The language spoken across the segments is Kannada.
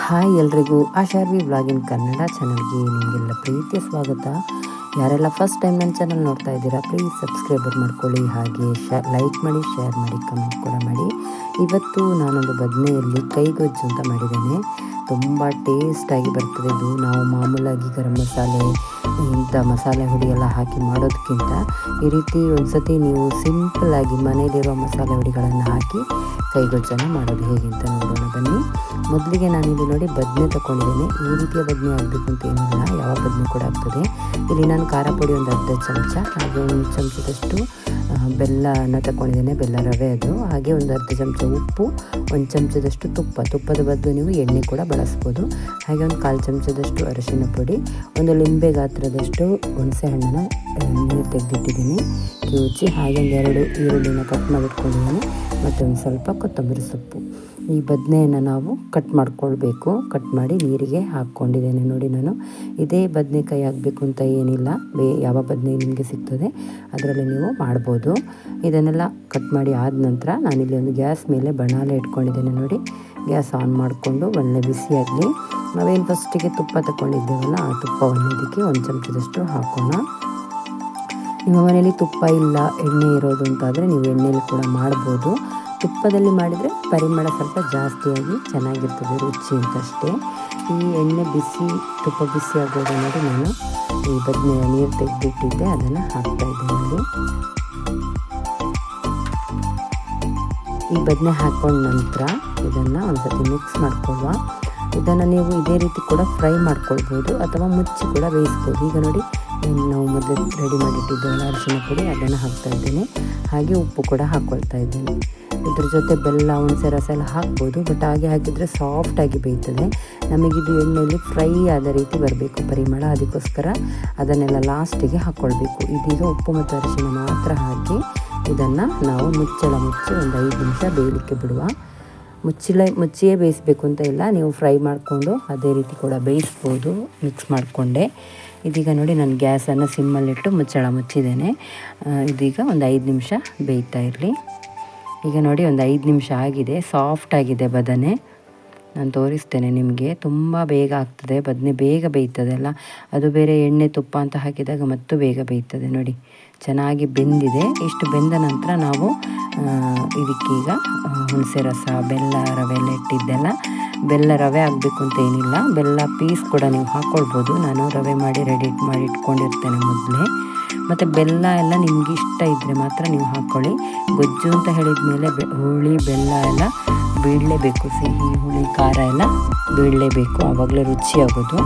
ಹಾಯ್ ಎಲ್ರಿಗೂ. ಆಶಾರ್ವಿ ವ್ಲಾಗಿನ್ ಕನ್ನಡ ಚಾನಲ್ಗೆ ನಿಮಗೆಲ್ಲ ಪ್ರೀತಿಯ ಸ್ವಾಗತ. ಯಾರೆಲ್ಲ ಫಸ್ಟ್ ಟೈಮ್ ನನ್ನ ಚಾನಲ್ ನೋಡ್ತಾ ಇದ್ದೀರಾ ಪ್ಲೀಸ್ ಸಬ್ಸ್ಕ್ರೈಬರ್ ಮಾಡ್ಕೊಳ್ಳಿ. ಹಾಗೆ ಶೇರ್ ಲೈಕ್ ಮಾಡಿ ಶೇರ್ ಮಾಡಿ ಕಮೆಂಟ್ ಕೂಡ ಮಾಡಿ. ಇವತ್ತು ನಾನೊಂದು ಬದನೆಯಲ್ಲಿ ಕೈಗೊಜ್ಜು ಅಂತ ಮಾಡಿದ್ದೇನೆ. ತುಂಬ ಟೇಸ್ಟಾಗಿ ಬರ್ತದೆ ಇದು. ನಾವು ಮಾಮೂಲಾಗಿ ಗರಂ ಮಸಾಲೆ ಇಂಥ ಮಸಾಲೆ ಹುಡಿ ಎಲ್ಲ ಹಾಕಿ ಮಾಡೋದಕ್ಕಿಂತ ಈ ರೀತಿ ಒಂದ್ಸತಿ ನೀವು ಸಿಂಪಲ್ಲಾಗಿ ಮನೆಯಲ್ಲಿರೋ ಮಸಾಲೆ ಹುಡಿಗಳನ್ನು ಹಾಕಿ ಕೈಗೊಜ್ಜನ್ನು ಮಾಡೋದು ಹೇಗೆ ಅಂತ ನೋಡೋಣ ಬನ್ನಿ. ಮೊದಲಿಗೆ ನಾನಿಲ್ಲಿ ನೋಡಿ ಬದನೆ ತಗೊಂಡಿದ್ದೀನಿ ಈ ರೀತಿಯ ಬದನೆ ಆಗಬೇಕು ಅಂತ ಏನಿಲ್ಲ. ಯಾವ ಬದನೆ ಕೂಡ ಆಗ್ತದೆ. ಇಲ್ಲಿ ನಾನು ಖಾರ ಪುಡಿ ಒಂದು ಅರ್ಧ ಚಮಚ, ಹಾಗೆ ಒಂದು ಚಮಚದಷ್ಟು ಬೆಲ್ಲನ ತಗೊಂಡಿದ್ದೇನೆ ಬೆಲ್ಲ ರವೆ ಅದು. ಹಾಗೆ ಒಂದು ಅರ್ಧ ಚಮಚ ಉಪ್ಪು, ಒಂದು ಚಮಚದಷ್ಟು ತುಪ್ಪ. ತುಪ್ಪದ ಬದಲು ನೀವು ಎಣ್ಣೆ ಕೂಡ ಬಳಸ್ಬೋದು. ಹಾಗೆ ಒಂದು ಕಾಲು ಚಮಚದಷ್ಟು ಅರಿಶಿನ ಪುಡಿ, ಒಂದು ಲಿಂಬೆ ಗಾತ್ರದಷ್ಟು ಹುಣಸೆ ಹಣ್ಣನ್ನು ನೀರು ತೆಗೆದಿಟ್ಟಿದ್ದೀನಿ. ಕಿವುಚಿ, ಹಾಗೆ ಒಂದು ಎರಡು ಈರುಳ್ಳಿನ ಕಟ್ ಮಾಡಿಟ್ಕೊಂಡಿದ್ದೀನಿ. ಮತ್ತು ಒಂದು ಸ್ವಲ್ಪ ಕೊತ್ತಂಬರಿ ಸೊಪ್ಪು. ಈ ಬದನೆಯನ್ನು ನಾವು ಕಟ್ ಮಾಡ್ಕೊಳ್ಬೇಕು. ಕಟ್ ಮಾಡಿ ನೀರಿಗೆ ಹಾಕ್ಕೊಂಡಿದ್ದೇನೆ ನೋಡಿ ನಾನು. ಇದೇ ಬದನೆಕಾಯಿ ಆಗಬೇಕು ಅಂತ ಏನಿಲ್ಲ. ಬೇ, ಯಾವ ಬದನೆ ನಿಮಗೆ ಸಿಗ್ತದೆ ಅದರಲ್ಲಿ ನೀವು ಮಾಡ್ಬೋದು. ಇದನ್ನೆಲ್ಲ ಕಟ್ ಮಾಡಿ ಆದ ನಂತರ ನಾನಿಲ್ಲಿ ಒಂದು ಗ್ಯಾಸ್ ಮೇಲೆ ಬಣಾಲೆ ಇಟ್ಕೊಂಡಿದ್ದೇನೆ ನೋಡಿ. ಗ್ಯಾಸ್ ಆನ್ ಮಾಡಿಕೊಂಡು ಒಳ್ಳೆ ಬಿಸಿಯಾಗಲಿ ನಾವೇನು ಫಸ್ಟಿಗೆ ತುಪ್ಪ ತಗೊಂಡಿದ್ದೇವಲ್ಲ ಆ ತುಪ್ಪವನ್ನು ಇದಕ್ಕೆ ಒಂದು ಚಮಚದಷ್ಟು ಹಾಕೋಣ. ನಿಮ್ಮ ಮನೆಯಲ್ಲಿ ತುಪ್ಪ ಇಲ್ಲ, ಎಣ್ಣೆ ಇರೋದು ಅಂತಾದರೆ ನೀವು ಎಣ್ಣೆಯಲ್ಲಿ ಕೂಡ ಮಾಡ್ಬೋದು. ತುಪ್ಪದಲ್ಲಿ ಮಾಡಿದರೆ ಪರಿಮಳ ಸ್ವಲ್ಪ ಜಾಸ್ತಿಯಾಗಿ ಚೆನ್ನಾಗಿರ್ತದೆ, ರುಚಿ ಅಂತಷ್ಟೇ ಈ ಎಣ್ಣೆ ಬಿಸಿ, ತುಪ್ಪ ಬಿಸಿ ಆಗೋದು ನೋಡಿ ನಾನು ಈ ಬದನೆ ನೀರು ತೆಗೆದಿಟ್ಟಿದ್ದೆ, ಅದನ್ನು ಹಾಕ್ತಾ ಇದ್ದೀನಿ ನೋಡಿ ಈ ಬದನೆ ಹಾಕೊಂಡ ನಂತರ ಇದನ್ನು ಒಂದ್ಸತಿ ಮಿಕ್ಸ್ ಮಾಡ್ಕೊಳ್ಳುವ. ಇದನ್ನು ನೀವು ಇದೇ ರೀತಿ ಕೂಡ ಫ್ರೈ ಮಾಡ್ಕೊಳ್ಬೋದು ಅಥವಾ ಮುಚ್ಚಿ ಕೂಡ ಬೇಯಿಸ್ಬೋದು. ಈಗ ನೋಡಿ ಏನು ನಾವು ಮೊದಲು ರೆಡಿ ಮಾಡಿಟ್ಟಿದ್ದೇವಲ್ಲ ಅರಿಶಿನ ಪುಡಿ, ಅದನ್ನು ಹಾಕ್ತಾ ಇದ್ದೀನಿ. ಹಾಗೆ ಉಪ್ಪು ಕೂಡ ಹಾಕ್ಕೊಳ್ತಾ ಇದ್ದೇನೆ. ಇದ್ರ ಜೊತೆ ಬೆಲ್ಲ, ಹುಣಸೆ, ರಸ ಎಲ್ಲ ಹಾಕ್ಬೋದು. ಬಟ್ ಹಾಗೆ ಹಾಕಿದರೆ ಸಾಫ್ಟಾಗಿ ಬೇಯ್ತದೆ. ನಮಗಿದು ಎಣ್ಣೆಯಲ್ಲಿ ಫ್ರೈ ಆದ ರೀತಿ ಬರಬೇಕು, ಪರಿಮಳ. ಅದಕ್ಕೋಸ್ಕರ ಅದನ್ನೆಲ್ಲ ಲಾಸ್ಟಿಗೆ ಹಾಕ್ಕೊಳ್ಬೇಕು ಇದೀಗ ಉಪ್ಪು ಮತ್ತು ಅರಿಶಿನ ಮಾತ್ರ ಹಾಕಿ ಇದನ್ನು ನಾವು ಮುಚ್ಚಳ ಮುಚ್ಚಿ ಒಂದು ಐದು ನಿಮಿಷ ಬೇಯಲಿಕ್ಕೆ ಬಿಡುವ ಮುಚ್ಚಿಲ ಮುಚ್ಚಿಯೇ ಬೇಯಿಸಬೇಕು ಅಂತ ಇಲ್ಲ. ನೀವು ಫ್ರೈ ಮಾಡಿಕೊಂಡು ಅದೇ ರೀತಿ ಕೂಡ ಬೇಯಿಸ್ಬೋದು. ಮಿಕ್ಸ್ ಮಾಡಿಕೊಂಡೆ. ಇದೀಗ ನೋಡಿ ನಾನು ಗ್ಯಾಸನ್ನು ಸಿಮ್ಮಲ್ಲಿಟ್ಟು ಮುಚ್ಚಳ ಮುಚ್ಚಿದ್ದೇನೆ. ಇದೀಗ ಒಂದು ಐದು ನಿಮಿಷ ಬೇಯ್ತಾ ಇರಲಿ. ಈಗ ನೋಡಿ ಒಂದು ಐದು ನಿಮಿಷ ಆಗಿದೆ. ಸಾಫ್ಟ್ ಆಗಿದೆ ಬದನೆ. ನಾನು ತೋರಿಸ್ತೇನೆ ನಿಮಗೆ. ತುಂಬ ಬೇಗ ಆಗ್ತದೆ. ಬದನೆ ಬೇಗ ಬೇಯ್ತದೆ ಅಲ್ಲ? ಅದು ಬೇರೆ ಎಣ್ಣೆ ತುಪ್ಪ ಅಂತ ಹಾಕಿದಾಗ ಮತ್ತು ಬೇಗ ಬೇಯ್ತದೆ ನೋಡಿ. ಚೆನ್ನಾಗಿ ಬೆಂದಿದೆ. ಇಷ್ಟು ಬೆಂದ ನಂತರ ನಾವು ಇದಕ್ಕೀಗ ಹುಣಸೆ ರಸ, ಬೆಲ್ಲ, ರವೆ ಎಲ್ಲ ಇಟ್ಟಿದ್ದೆಲ್ಲ. ಬೆಲ್ಲ ರವೆ ಆಗಬೇಕು ಅಂತ ಏನಿಲ್ಲ. ಬೆಲ್ಲ ಪೀಸ್ ಕೂಡ ನೀವು ಹಾಕ್ಕೊಳ್ಬೋದು ನಾನು ರವೆ ಮಾಡಿ ರೆಡಿ ಮಾಡಿ ಇಟ್ಕೊಂಡಿರ್ತೇನೆ ಮೊದಲೇ. ಮತ್ತು ಬೆಲ್ಲ ಎಲ್ಲ ನಿಮ್ಗೆ ಇಷ್ಟ ಇದ್ದರೆ ಮಾತ್ರ ನೀವು ಹಾಕ್ಕೊಳ್ಳಿ ಗೊಜ್ಜು ಅಂತ ಹೇಳಿದ ಮೇಲೆ ಬೆ, ಹುಳಿ, ಬೆಲ್ಲ ಎಲ್ಲ ಬೀಳಲೇಬೇಕು ಸಿಹಿ, ಹುಳಿ, ಖಾರ ಎಲ್ಲ ಬೀಳಲೇಬೇಕು ಆವಾಗಲೇ ರುಚಿಯಾಗೋದು.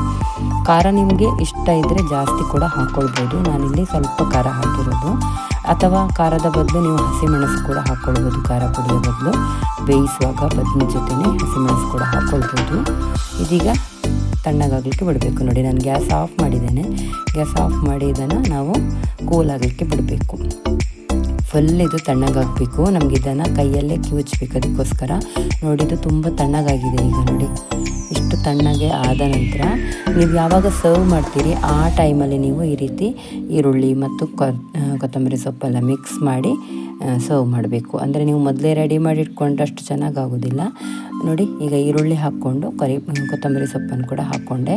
ಖಾರ ನಿಮಗೆ ಇಷ್ಟ ಇದ್ದರೆ ಜಾಸ್ತಿ ಕೂಡ ಹಾಕ್ಕೊಳ್ಬೋದು ನಾನಿಲ್ಲಿ ಸ್ವಲ್ಪ ಖಾರ ಹಾಕಿರೋದು. ಅಥವಾ ಖಾರದ ಬದಲು ನೀವು ಹಸಿಮೆಣಸು ಕೂಡ ಹಾಕ್ಕೊಳ್ಬೋದು ಖಾರ ಪುಡಿಯ ಬದಲು. ಬೇಯಿಸುವಾಗ ಬದಲಿನ ಜೊತೆನೇ ಹಸಿಮೆಣಸು ಕೂಡ ಹಾಕ್ಕೊಳ್ಬೋದು ಇದೀಗ ತಣ್ಣಗಾಗಲಿಕ್ಕೆ ಬಿಡಬೇಕು. ನೋಡಿ, ನಾನು ಗ್ಯಾಸ್ ಆಫ್ ಮಾಡಿದ್ದೇನೆ. ಗ್ಯಾಸ್ ಆಫ್ ಮಾಡಿ ಇದನ್ನು ನಾವು ಕೂಲ್ ಆಗಲಿಕ್ಕೆ ಬಿಡಬೇಕು. ಫುಲ್ ಇದು ತಣ್ಣಗಾಗಬೇಕು. ನಮಗೆ ಇದನ್ನು ಕೈಯಲ್ಲೇ ಕಿವುಚ್ಬೇಕು ಅದಕ್ಕೋಸ್ಕರ. ನೋಡಿ ಇದು ತುಂಬ ತಣ್ಣಗಾಗಿದೆ ಈಗ ನೋಡಿ. ಇಷ್ಟು ತಣ್ಣಗೆ ಆದ ನಂತರ ನೀವು ಯಾವಾಗ ಸರ್ವ್ ಮಾಡ್ತೀರಿ, ಆ ಟೈಮಲ್ಲಿ ನೀವು ಈ ರೀತಿ ಈರುಳ್ಳಿ ಮತ್ತು ಕೊತ್ತಂಬರಿ ಸೊಪ್ಪೆಲ್ಲ ಮಿಕ್ಸ್ ಮಾಡಿ ಸರ್ವ್ ಮಾಡಬೇಕು. ಅಂದರೆ ನೀವು ಮೊದಲೇ ರೆಡಿ ಮಾಡಿ ಇಟ್ಕೊಂಡ್ರಷ್ಟು ಚೆನ್ನಾಗಾಗೋದಿಲ್ಲ. ನೋಡಿ, ಈಗ ಈರುಳ್ಳಿ ಹಾಕ್ಕೊಂಡು, ಕರಿ, ಕೊತ್ತಂಬರಿ ಸೊಪ್ಪನ್ನು ಕೂಡ ಹಾಕ್ಕೊಂಡೆ.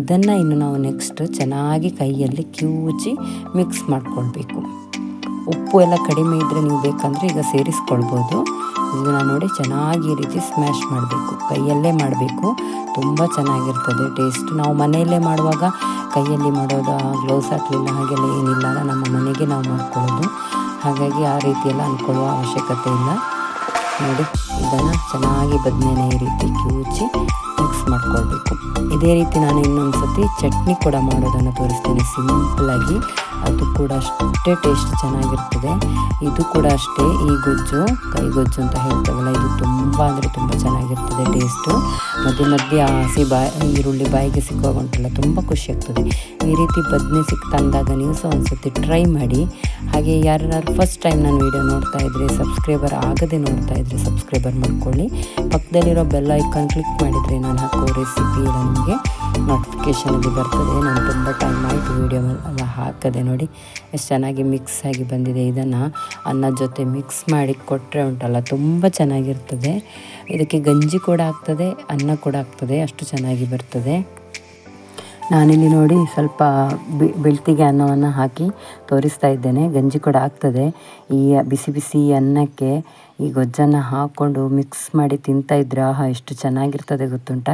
ಇದನ್ನು ಇನ್ನು ನಾವು ನೆಕ್ಸ್ಟ್ ಚೆನ್ನಾಗಿ ಕೈಯಲ್ಲಿ ಕಿವುಚಿ ಮಿಕ್ಸ್ ಮಾಡ್ಕೊಳ್ಬೇಕು. ಉಪ್ಪು ಎಲ್ಲ ಕಡಿಮೆ ಇದ್ದರೆ ನೀವು ಬೇಕಂದರೆ ಈಗ ಸೇರಿಸ್ಕೊಳ್ಬೋದು. ಇದನ್ನು ನೋಡಿ ಚೆನ್ನಾಗಿ ಈ ರೀತಿ ಸ್ಮ್ಯಾಶ್ ಮಾಡಬೇಕು. ಕೈಯಲ್ಲೇ ಮಾಡಬೇಕು. ತುಂಬ ಚೆನ್ನಾಗಿರ್ತದೆ ಟೇಸ್ಟ್ ನಾವು ಮನೆಯಲ್ಲೇ ಮಾಡುವಾಗ ಕೈಯಲ್ಲಿ ಮಾಡೋದು ಗ್ಲೌಸ್ ಹಾಕಲಿಲ್ಲ, ಹಾಗೆಲ್ಲ ಏನಿಲ್ಲ. ನಮ್ಮ ಮನೆಗೆ ನಾವು ಮಾಡ್ಕೊಳ್ಳೋದು. ಹಾಗಾಗಿ ಆ ರೀತಿಯೆಲ್ಲ ಅಂದ್ಕೊಳ್ಳುವ ಅವಶ್ಯಕತೆ ಇಲ್ಲ. ನೋಡಿ, ಇದನ್ನು ಚೆನ್ನಾಗಿ ಬದನೇನ ಈ ರೀತಿ ಕಿವುಚಿ ಮಿಕ್ಸ್ ಮಾಡ್ಕೊಳ್ಬೇಕು. ಇದೇ ರೀತಿ ನಾನು ಇನ್ನೊಂದು ಸತಿ ಚಟ್ನಿ ಕೂಡ ಮಾಡೋದನ್ನು ತೋರಿಸ್ತೀನಿ. ಸಿಂಪಲಾಗಿ ಅದು ಕೂಡ ಅಷ್ಟೇ ಟೇಸ್ಟ್ ಚೆನ್ನಾಗಿರ್ತದೆ. ಇದು ಕೂಡ ಅಷ್ಟೇ ಈ ಗೊಜ್ಜು, ಕೈ ಗೊಜ್ಜು ಅಂತ ಹೇಳ್ತೇವಲ್ಲ, ಇದು ತುಂಬ ಅಂದರೆ ತುಂಬ ಚೆನ್ನಾಗಿರ್ತದೆ ಟೇಸ್ಟು ಮಧ್ಯ ಮಧ್ಯೆ ಹಸಿ ಬಾಯಿ ಈರುಳ್ಳಿ ಬಾಯಿಗೆ ಸಿಕ್ಕುವಾಗ ಉಂಟಲ್ಲ, ತುಂಬ ಖುಷಿ ಆಗ್ತದೆ. ಈ ರೀತಿ ಬದನೆ ಸಿಕ್ಕ ತಂದಾಗ ನೀವು ಸಹ ಒಂದ್ಸತಿ ಟ್ರೈ ಮಾಡಿ. ಹಾಗೆ ಯಾರು ಫಸ್ಟ್ ಟೈಮ್ ನಾನು ವೀಡಿಯೋ ನೋಡ್ತಾ ಇದ್ದರೆ ಸಬ್ಸ್ಕ್ರೈಬರ್ ಆಗದೆ ನೋಡ್ತಾ ಇದ್ದರೆ ಸಬ್ಸ್ಕ್ರೈಬರ್ ಮಾಡ್ಕೊಳ್ಳಿ. ಪಕ್ಕದಲ್ಲಿರೋ ಬೆಲ್ ಐಕಾನ್ ಕ್ಲಿಕ್ ಮಾಡಿದರೆ ನಾನು ಹಾಕೋ ರೆಸಿಪಿ ಎಲ್ಲ ನಿಮಗೆ ನೋಟಿಫಿಕೇಷನಲ್ಲಿ ಬರ್ತದೆ. ನಾನು ತುಂಬ ಟೈಮ್ ಆಯಿತು ವೀಡಿಯೋ ಎಲ್ಲ ಹಾಕದೆ ನೋಡಿ, ಎಷ್ಟು ಚೆನ್ನಾಗಿ ಮಿಕ್ಸ್ ಆಗಿ ಬಂದಿದೆ. ಇದನ್ನು ಅನ್ನ ಜೊತೆ ಮಿಕ್ಸ್ ಮಾಡಿ ಕೊಟ್ಟರೆ ಉಂಟಲ್ಲ, ತುಂಬ ಚೆನ್ನಾಗಿರ್ತದೆ. ಇದಕ್ಕೆ ಗಂಜಿ ಕೂಡ ಆಗ್ತದೆ, ಅನ್ನ ಕೂಡ ಆಗ್ತದೆ, ಅಷ್ಟು ಚೆನ್ನಾಗಿ ಬರ್ತದೆ. ನಾನಿಲ್ಲಿ ನೋಡಿ ಸ್ವಲ್ಪ ಬೆಳ್ತಿಗೆ ಅನ್ನವನ್ನು ಹಾಕಿ ತೋರಿಸ್ತಾ ಇದ್ದೇನೆ. ಗಂಜಿ ಕೂಡ ಆಗ್ತದೆ. ಈ ಬಿಸಿ ಬಿಸಿ ಅನ್ನಕ್ಕೆ ಈ ಗೊಜ್ಜನ್ನು ಹಾಕ್ಕೊಂಡು ಮಿಕ್ಸ್ ಮಾಡಿ ತಿಂತಾ ಇದ್ರೆ ಆಹಾ, ಎಷ್ಟು ಚೆನ್ನಾಗಿರ್ತದೆ ಗೊತ್ತುಂಟ?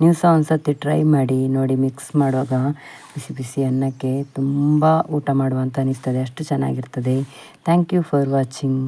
ನೀವು ಸಹ ಒಂದ್ಸತಿ ಟ್ರೈ ಮಾಡಿ, ನೋಡಿ ಮಿಕ್ಸ್ ಮಾಡುವಾಗ ಬಿಸಿ ಬಿಸಿ ಅನ್ನಕ್ಕೆ ತುಂಬ ಊಟ ಮಾಡುವಂತ ಅನಿಸ್ತದೆ. ಅಷ್ಟು ಚೆನ್ನಾಗಿರ್ತದೆ. Thank you for watching